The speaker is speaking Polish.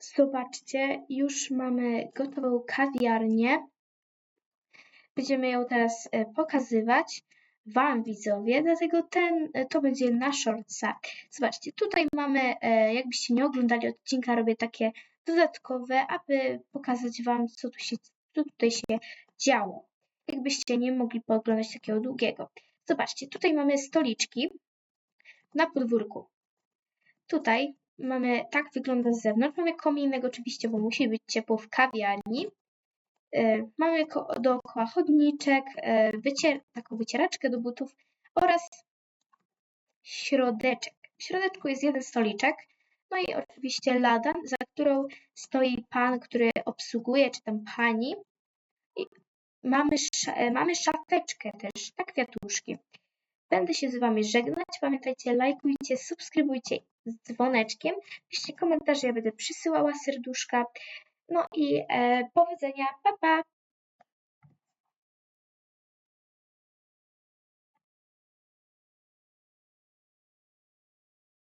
Zobaczcie, już mamy gotową kawiarnię. Będziemy ją teraz e, pokazywać Wam widzowie, dlatego ten, e, to będzie na shortsa. Zobaczcie, tutaj mamy, e, jakbyście nie oglądali odcinka, robię takie dodatkowe, aby pokazać Wam, co, tu się, co tutaj się działo. Jakbyście nie mogli pooglądać takiego długiego. Zobaczcie, tutaj mamy stoliczki na podwórku. Tutaj mamy, tak wygląda z zewnątrz, mamy kominek oczywiście, bo musi być ciepło w kawiarni. E, Mamy ko- dookoła chodniczek, e, wycier- taką wycieraczkę do butów oraz środeczek. W środeczku jest jeden stoliczek, no i oczywiście lada, za którą stoi pan, który obsługuje, czy tam pani. I mamy, e, mamy szafeczkę też, na kwiatuszki. Będę się z Wami żegnać. Pamiętajcie, lajkujcie, subskrybujcie z dzwoneczkiem. Piszcie komentarze, ja będę przysyłała serduszka. No i e, powodzenia, pa pa!